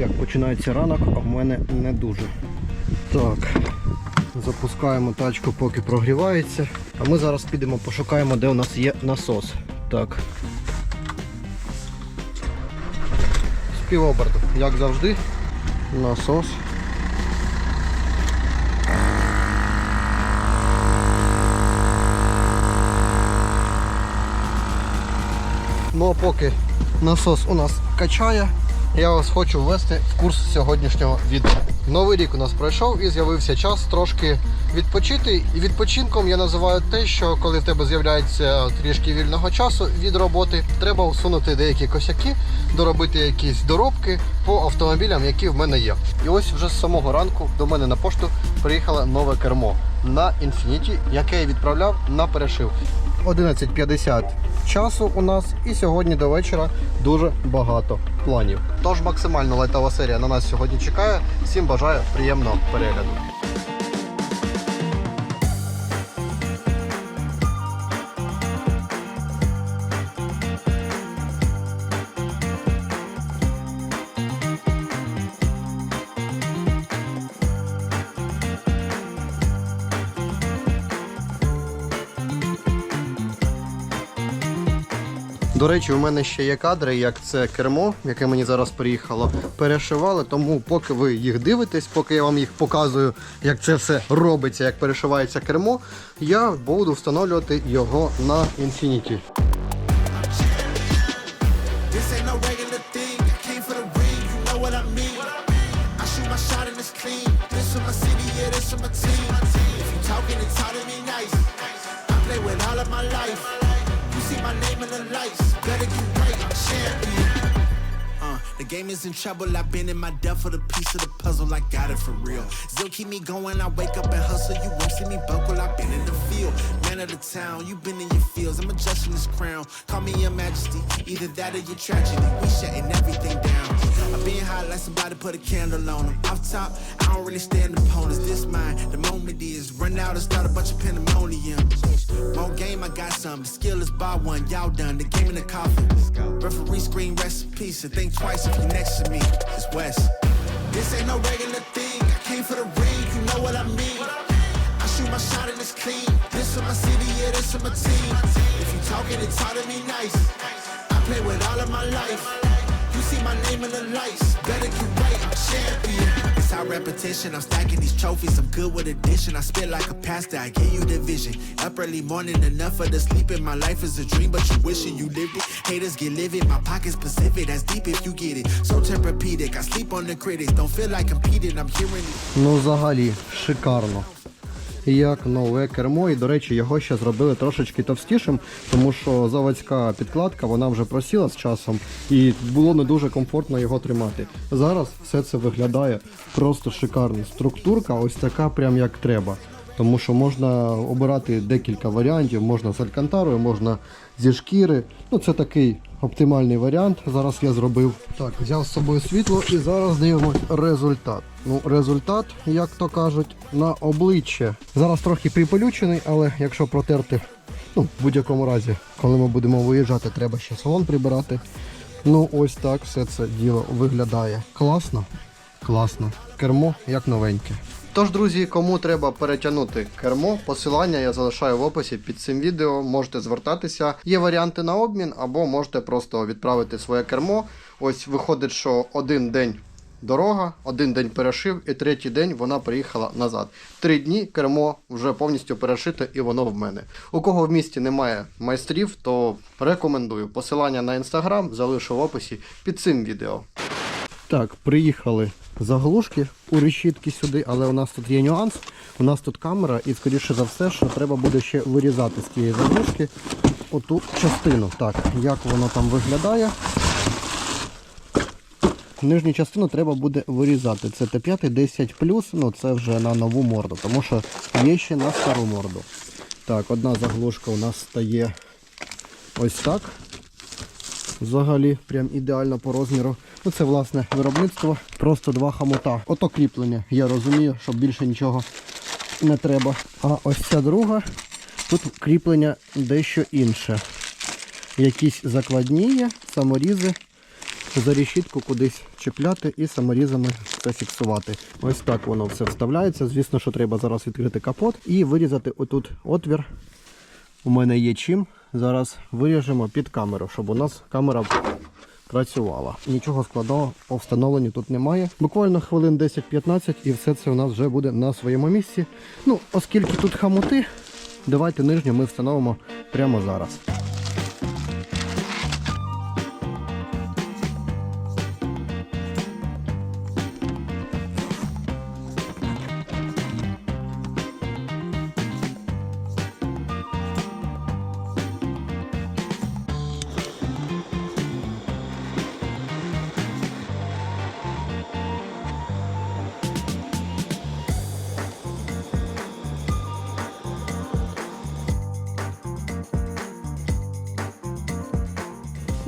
як починається ранок, а в мене не дуже. Так, запускаємо тачку, поки прогрівається. А ми зараз підемо пошукаємо, де у нас є насос. Так. З як завжди. Насос. Ну а поки насос у нас качає, я вас хочу ввести в курс сьогоднішнього відео. Новий рік у нас пройшов і з'явився час трошки відпочити. І відпочинком я називаю те, що коли в тебе з'являється трішки вільного часу від роботи, треба усунути деякі косяки, доробити якісь доробки по автомобілям, які в мене є. І ось вже з самого ранку до мене на пошту приїхало нове кермо на Infiniti, яке я відправляв на перешив. 11.50 часу у нас і сьогодні до вечора дуже багато планів. Тож максимально лайтова серія на нас сьогодні чекає. Всім бажаю приємного перегляду. Речі, у мене ще є кадри, як це кермо, яке мені зараз приїхало, перешивали. Тому поки ви їх дивитесь, поки я вам їх показую, як це все робиться, як перешивається кермо, я буду встановлювати його на Infiniti. This ain't no regular thing. I came for the ring, you know what I mean. I shoot my shot and it's clean. This for my city, yeah, this for my team. If you talking and talking me nice, I play with all of my life. My name in the lights, better get right, champion. Uh, the game is in trouble. I've been in my depth for the piece of the puzzle. I got it for real. Still keep me going. I wake up and hustle. You won't see me buckle. I've been in the field. Man of the town. You've been in your fields. I'm adjusting this crown. Call me your majesty. Either that or your tragedy. We shutting everything put a candle on them. Off top, I don't really stand opponents. This mine. The moment is run out and start a bunch of pandemonium. More game, I got some. The skill is by one. Y'all done. The game in the coffin. Referee screen peace. And think twice if you're next to me. It's West. This ain't no regular thing. I came for the ring. You know what I mean. I shoot my shot and it's clean. This for my city, yeah, this for my team. If you talking it's talk to me nice, I play with all of my life You see my name in the lights, better get right, I'm champion. It's our repetition, I'm stacking these trophies, I'm good with addition. I spit like a pastor, I give you the vision. Up early morning, enough for the sleep in my life is a dream, but you wishing you lived it. Haters get livid, my pocket's Pacific, that's deep if you get it. So Tempur-Pedic, I sleep on the critics, don't feel like competing, I'm hearing it. Ну, взагалі, шикарно. Як нове кермо, і до речі, його ще зробили трошечки товстішим, тому що заводська підкладка вона вже просіла з часом і було не дуже комфортно його тримати. Зараз все це виглядає просто шикарно. Структурка ось така, прям як треба. Тому що можна обирати декілька варіантів, можна з алькантарою, можна зі шкіри. Ну це такий оптимальний варіант. Зараз я зробив. Так, взяв з собою світло і зараз дивимось результат. Ну, результат, як то кажуть, на обличчя. Зараз трохи припелючений, але якщо протерти, ну, в будь-якому разі, коли ми будемо виїжджати, треба ще салон прибирати. Ну, ось так все це діло виглядає. Класно. Класно. Кермо як новеньке. Тож, друзі, кому треба перетягнути кермо, посилання я залишаю в описі під цим відео. Можете звертатися. Є варіанти на обмін, або можете просто відправити своє кермо. Ось виходить, що один день дорога, один день перешив, і третій день вона приїхала назад. Три дні кермо вже повністю перешите і воно в мене. У кого в місті немає майстрів, то рекомендую. Посилання на інстаграм залишу в описі під цим відео. Так, приїхали заглушки у решітки сюди, але у нас тут є нюанс. У нас тут камера, і скоріше за все, що треба буде ще вирізати з цієї заглушки оту частину. Так, як воно там виглядає. Нижню частину треба буде вирізати. Це Т5 10 ну це вже на нову морду, тому що є ще на стару морду. Так, одна заглушка у нас стає ось так. Взагалі, прям ідеально по розміру. Ну це власне виробництво. Просто два хамута. Ото кріплення. Я розумію, що більше нічого не треба. А ось ця друга, тут кріплення дещо інше. Якісь закладні саморізи. за решітку кудись чіпляти і саморізами це фіксувати. Ось так воно все вставляється. Звісно, що треба зараз відкрити капот і вирізати отут отвір. У мене є чим. Зараз виріжемо під камеру, щоб у нас камера працювала. Нічого складного по встановленню тут немає. Буквально хвилин 10-15 і все це у нас вже буде на своєму місці. Ну, оскільки тут хамути, давайте нижню ми встановимо прямо зараз.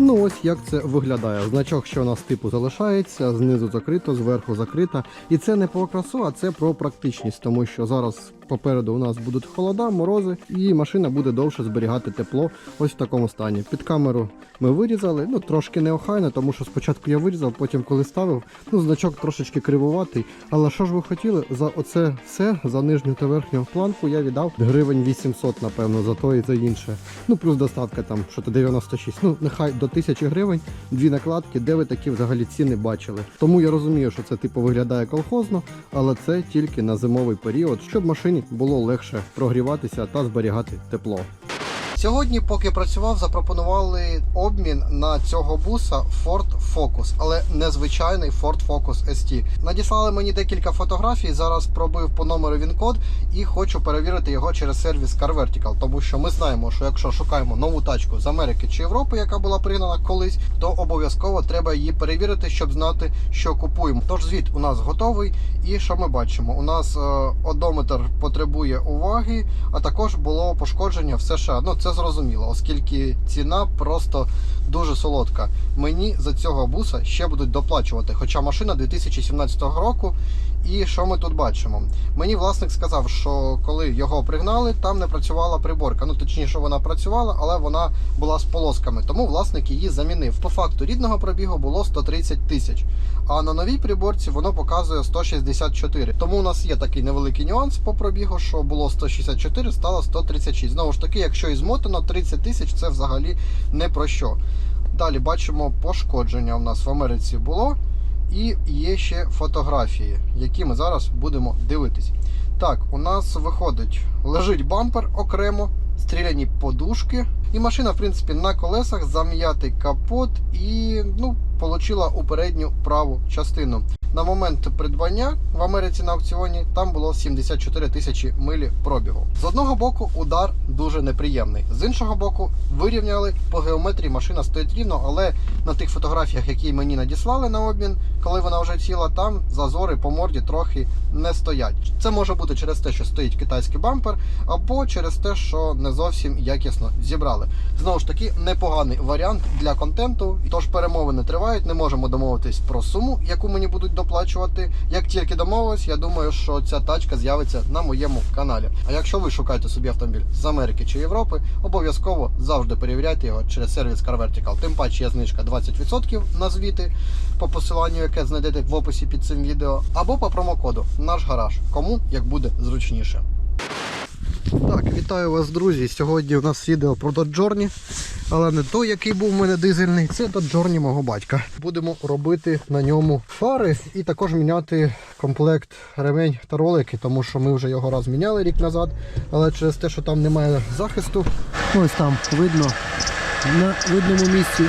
Ну ось як це виглядає. Значок, що у нас типу залишається, знизу закрито, зверху закрита. І це не про красу, а це про практичність, тому що зараз попереду у нас будуть холода, морози, і машина буде довше зберігати тепло ось в такому стані. Під камеру ми вирізали, ну трошки неохайно, тому що спочатку я вирізав, потім коли ставив, ну значок трошечки кривуватий. Але що ж ви хотіли? За оце все, за нижню та верхню планку я віддав гривень 800, напевно, за то і за інше. Ну плюс доставка там, що то 96. Ну нехай до 1000 гривень, дві накладки, де ви такі взагалі ціни бачили. Тому я розумію, що це типу виглядає колхозно, але це тільки на зимовий період, щоб машині було легше прогріватися та зберігати тепло. Сьогодні, поки працював, запропонували обмін на цього буса Ford Focus, але не звичайний Ford Focus ST. Надіслали мені декілька фотографій. Зараз пробив по номеру він-код і хочу перевірити його через сервіс Car Vertical, тому що ми знаємо, що якщо шукаємо нову тачку з Америки чи Європи, яка була пригнана колись, то обов'язково треба її перевірити, щоб знати, що купуємо. Тож звіт у нас готовий. І що ми бачимо? У нас е, одометр потребує уваги, а також було пошкодження в США. Ну це зрозуміло, оскільки ціна просто дуже солодка. Мені за цього буса ще будуть доплачувати. Хоча машина 2017 року. І що ми тут бачимо? Мені власник сказав, що коли його пригнали, там не працювала приборка. Ну точніше, вона працювала, але вона була з полосками. Тому власник її замінив. По факту рідного пробігу було 130 тисяч. А на новій приборці воно показує 164. Тому у нас є такий невеликий нюанс по пробігу, що було 164, стало 136. Знову ж таки, якщо і змотано 30 тисяч, це взагалі не про що. Далі бачимо пошкодження. У нас в Америці було. І є ще фотографії, які ми зараз будемо дивитись. Так, у нас виходить, лежить бампер окремо, стріляні подушки. І машина, в принципі, на колесах, зам'ятий капот і ну, отримала у передню праву частину. На момент придбання в Америці на аукціоні там було 74 тисячі милі пробігу. З одного боку удар дуже неприємний. З іншого боку, вирівняли по геометрії. Машина стоїть рівно, але на тих фотографіях, які мені надіслали на обмін, коли вона вже ціла, там зазори по морді трохи не стоять. Це може бути через те, що стоїть китайський бампер, або через те, що не зовсім якісно зібрали. Знову ж таки, непоганий варіант для контенту. Тож перемовини тривають. Не можемо домовитись про суму, яку мені будуть доплачувати. Як тільки домовились, я думаю, що ця тачка з'явиться на моєму каналі. А якщо ви шукаєте собі автомобіль з Америки чи Європи, обов'язково завжди перевіряйте його через сервіс Car. Тим паче є знижка 20% на звіти по посиланню, яке знайдете в описі під цим відео, або по промокоду наш гараж. Кому як буде зручніше. Так, вітаю вас, друзі. Сьогодні у нас відео про Journey, але не той, який був у мене дизельний, це Journey мого батька. Будемо робити на ньому фари і також міняти комплект ремень та ролики, тому що ми вже його раз міняли рік назад, але через те, що там немає захисту, ось там видно на видному місці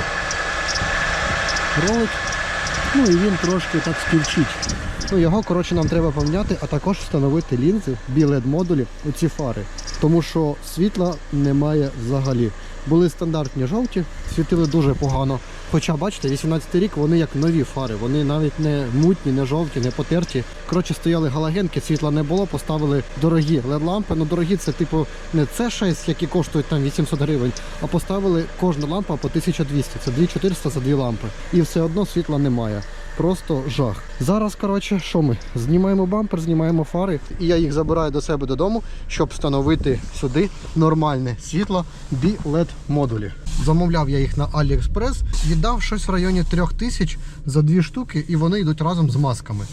ролик, ну і він трошки так скільчить. Ну, його, коротше, нам треба поміняти, а також встановити лінзи білет модулі у ці фари. Тому що світла немає взагалі. Були стандартні жовті, світили дуже погано. Хоча, бачите, 18 рік вони як нові фари, вони навіть не мутні, не жовті, не потерті. Коротше, стояли галогенки, світла не було, поставили дорогі LED-лампи. Ну, дорогі це типу не це 6, які коштують там 800 гривень, а поставили кожна лампа по 1200. Це 2400 за дві лампи. І все одно світла немає. Просто жах. Зараз, коротше, що ми? Знімаємо бампер, знімаємо фари, і я їх забираю до себе додому, щоб встановити сюди нормальне світло B-LED модулі. Замовляв я їх на AliExpress, віддав щось в районі 3000 за дві штуки, і вони йдуть разом з масками.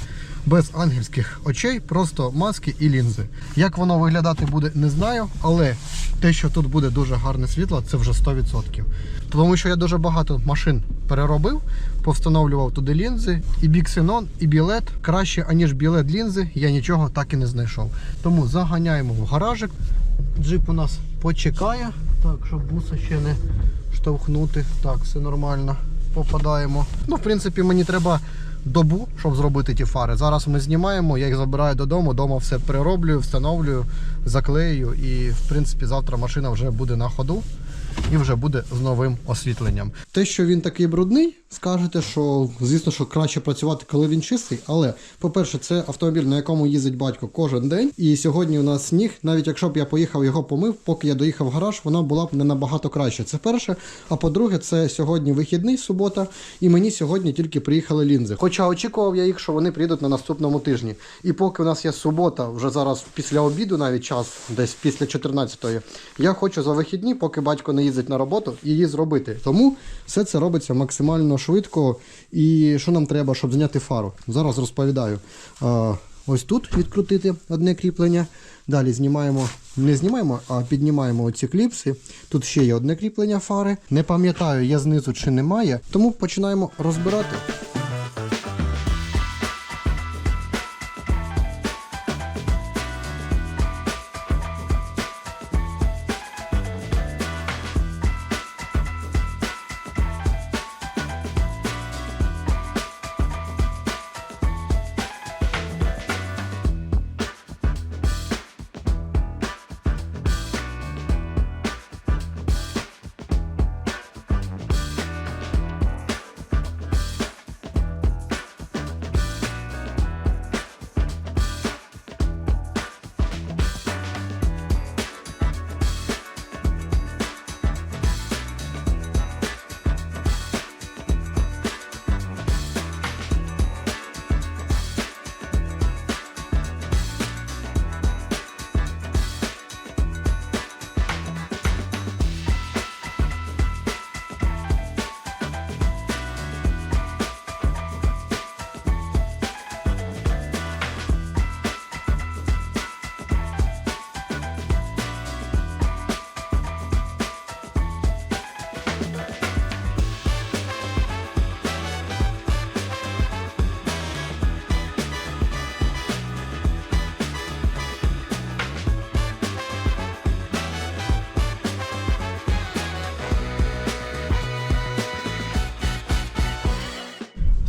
Без ангельських очей, просто маски і лінзи. Як воно виглядати буде, не знаю, але те, що тут буде дуже гарне світло, це вже 100%. Тому що я дуже багато машин переробив, повстановлював туди лінзи, і біксенон, і білет. Краще, аніж білет лінзи, я нічого так і не знайшов. Тому заганяємо в гаражик. Джип у нас почекає. Так, щоб буса ще не штовхнути. Так, все нормально. Попадаємо. Ну, в принципі, мені треба добу, щоб зробити ті фари. Зараз ми знімаємо, я їх забираю додому, дома все перероблюю, встановлюю, заклею. І в принципі завтра машина вже буде на ходу і вже буде з новим освітленням. Те, що він такий брудний, скажете, що звісно, що краще працювати, коли він чистий. Але, по-перше, це автомобіль, на якому їздить батько кожен день. І сьогодні у нас сніг. Навіть якщо б я поїхав його помив, поки я доїхав в гараж, вона була б не набагато краще. Це перше. А по-друге, це сьогодні вихідний субота, і мені сьогодні тільки приїхали лінзи. Хоча очікував я їх, що вони приїдуть на наступному тижні. І поки у нас є субота, вже зараз після обіду, навіть час, десь після 14-ї, я хочу за вихідні, поки батько не їздить на роботу, її зробити. Тому все це робиться максимально швидко. І що нам треба, щоб зняти фару? Зараз розповідаю. Ось тут відкрутити одне кріплення. Далі знімаємо, не знімаємо, а піднімаємо оці кліпси. Тут ще є одне кріплення фари. Не пам'ятаю, є знизу чи немає. Тому починаємо розбирати.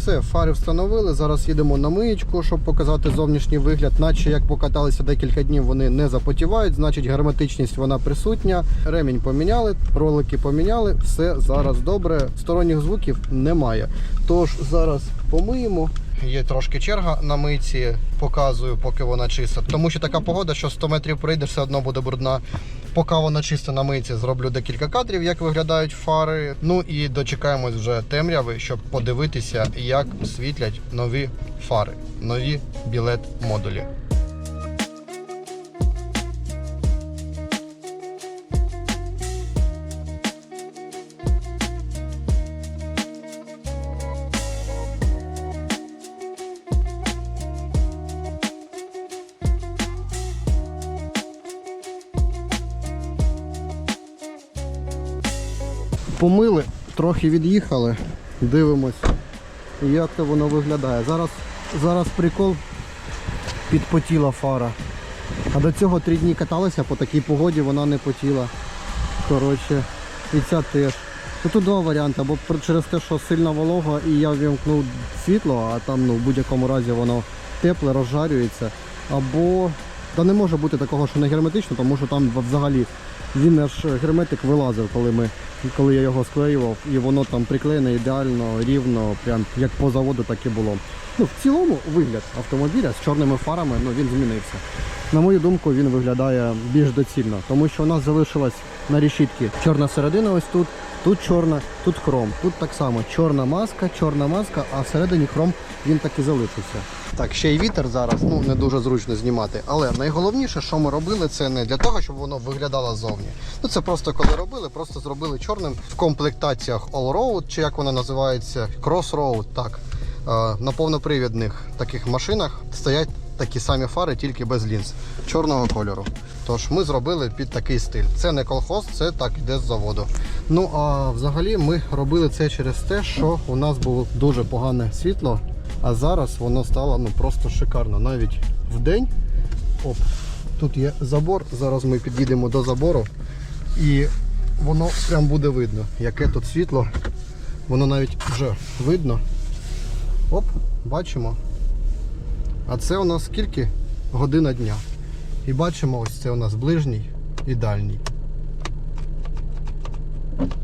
Все, фари встановили. Зараз їдемо на миєчку, щоб показати зовнішній вигляд. Наче як покаталися декілька днів, вони не запотівають, значить герметичність вона присутня. Ремінь поміняли, ролики поміняли, все зараз добре. Сторонніх звуків немає. Тож зараз помиємо. Є трошки черга на мийці, показую, поки вона чиста. Тому що така погода, що 100 метрів прийдеш, все одно буде брудна. Поки вона чиста на мийці, зроблю декілька кадрів, як виглядають фари. Ну і дочекаємось вже темряви, щоб подивитися, як світлять нові фари, нові білет модулі. Помили, трохи від'їхали, дивимось, як то воно виглядає. Зараз, зараз прикол підпотіла фара. А до цього три дні каталися, по такій погоді вона не потіла. Коротше, і ця теж. Ну, Тут два варіанти, або через те, що сильна волога і я вімкнув світло, а там ну, в будь-якому разі воно тепле, розжарюється. Або Та не може бути такого, що не герметично, тому що там взагалі він аж герметик вилазив, коли ми коли я його склеював, і воно там приклеєне ідеально, рівно, прям як по заводу, так і було. Ну, в цілому вигляд автомобіля з чорними фарами ну, він змінився. На мою думку, він виглядає більш доцільно, тому що у нас залишилась на решітці чорна середина ось тут, тут чорна, тут хром. Тут так само чорна маска, чорна маска, а всередині хром він так і залишився. Так, ще й вітер зараз, ну не дуже зручно знімати. Але найголовніше, що ми робили, це не для того, щоб воно виглядало зовні. Ну це просто коли робили, просто зробили чорним в комплектаціях All Road, чи як вона називається, Crossroad, так. Е, На повнопривідних таких машинах стоять такі самі фари, тільки без лінз чорного кольору. Тож ми зробили під такий стиль. Це не колхоз, це так йде з заводу. Ну а взагалі ми робили це через те, що у нас було дуже погане світло, а зараз воно стало ну просто шикарно. Навіть в день. Оп, тут є забор. Зараз ми під'їдемо до забору і воно прям буде видно, яке тут світло. Воно навіть вже видно. Оп, бачимо. А це у нас скільки? Година дня. І бачимо, ось це у нас ближній і дальній.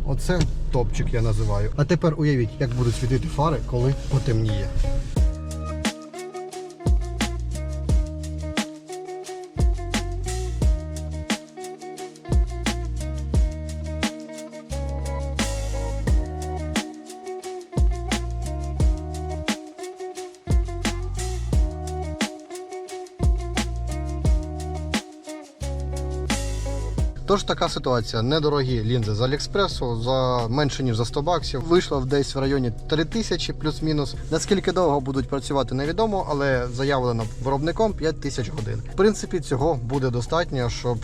Оце топчик я називаю. А тепер уявіть, як будуть світити фари, коли потемніє. Тож така ситуація. Недорогі лінзи з Аліекспресу за менше ніж за 100 баксів. Вийшло десь в районі 3000 плюс-мінус. Наскільки довго будуть працювати, невідомо, але заявлено виробником 5000 годин. В принципі, цього буде достатньо, щоб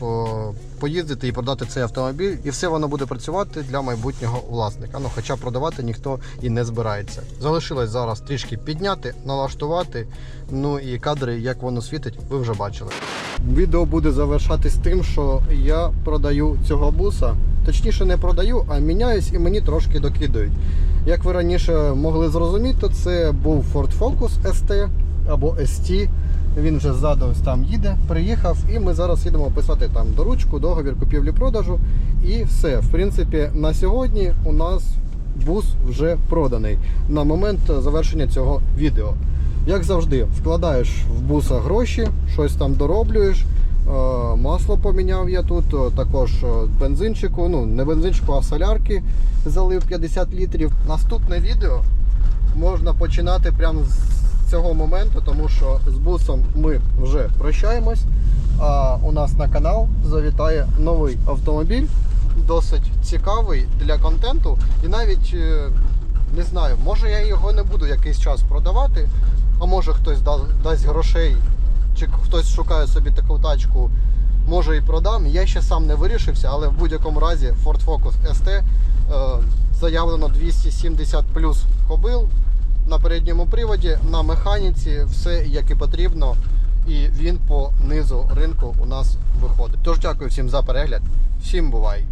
поїздити і продати цей автомобіль, і все воно буде працювати для майбутнього власника. Ну, хоча продавати ніхто і не збирається. Залишилось зараз трішки підняти, налаштувати. Ну і кадри, як воно світить, ви вже бачили. Відео буде завершатись тим, що я продаю цього буса. Точніше, не продаю, а міняюсь і мені трошки докидають. Як ви раніше могли зрозуміти, це був Ford Focus ST або ST. Він вже ззаду ось там їде, приїхав, і ми зараз їдемо писати там доручку, договір купівлі-продажу. І все. В принципі, на сьогодні у нас бус вже проданий на момент завершення цього відео. Як завжди, вкладаєш в буса гроші, щось там дороблюєш. Е, Масло поміняв я тут, е, також е, бензинчику, ну не бензинчику, а солярки залив 50 літрів. Наступне відео можна починати прямо з цього моменту, тому що з бусом ми вже прощаємось. А у нас на канал завітає новий автомобіль, досить цікавий для контенту. І навіть не знаю, може я його не буду якийсь час продавати, а може хтось дасть грошей, чи хтось шукає собі таку тачку, може і продам. Я ще сам не вирішився, але в будь-якому разі Ford Focus ST е, заявлено 270 плюс кобил на передньому приводі, на механіці, все як і потрібно. І він по низу ринку у нас виходить. Тож дякую всім за перегляд. Всім бувай!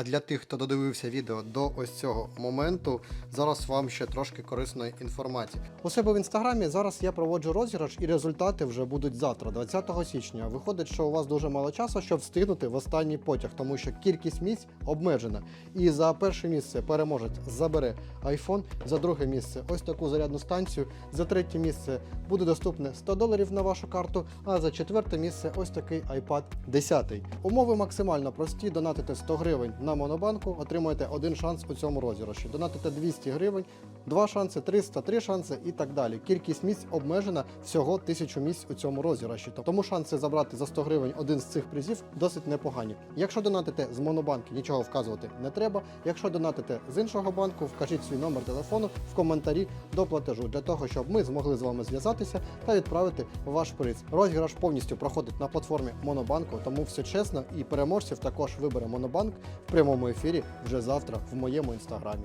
А для тих, хто додивився відео до ось цього моменту, зараз вам ще трошки корисної інформації. У себе в інстаграмі зараз я проводжу розіграш, і результати вже будуть завтра, 20 січня. Виходить, що у вас дуже мало часу, щоб встигнути в останній потяг, тому що кількість місць обмежена. І за перше місце переможець забере iPhone, за друге місце ось таку зарядну станцію, за третє місце буде доступне 100 доларів на вашу карту, а за четверте місце ось такий iPad 10. Умови максимально прості. Донатите 100 гривень на монобанку, отримуєте один шанс у цьому розіграші. Донатите 200 гривень, два шанси, 300, три шанси і так далі. Кількість місць обмежена всього 1000 місць у цьому розіграші. Тому шанси забрати за 100 гривень один з цих призів досить непогані. Якщо донатите з монобанки, нічого вказувати не треба. Якщо донатите з іншого банку, вкажіть свій номер телефону в коментарі до платежу для того, щоб ми змогли з вами зв'язатися та відправити ваш приз. Розіграш повністю проходить на платформі Монобанку, тому все чесно і переможців також вибере Монобанк прямому ефірі вже завтра в моєму інстаграмі.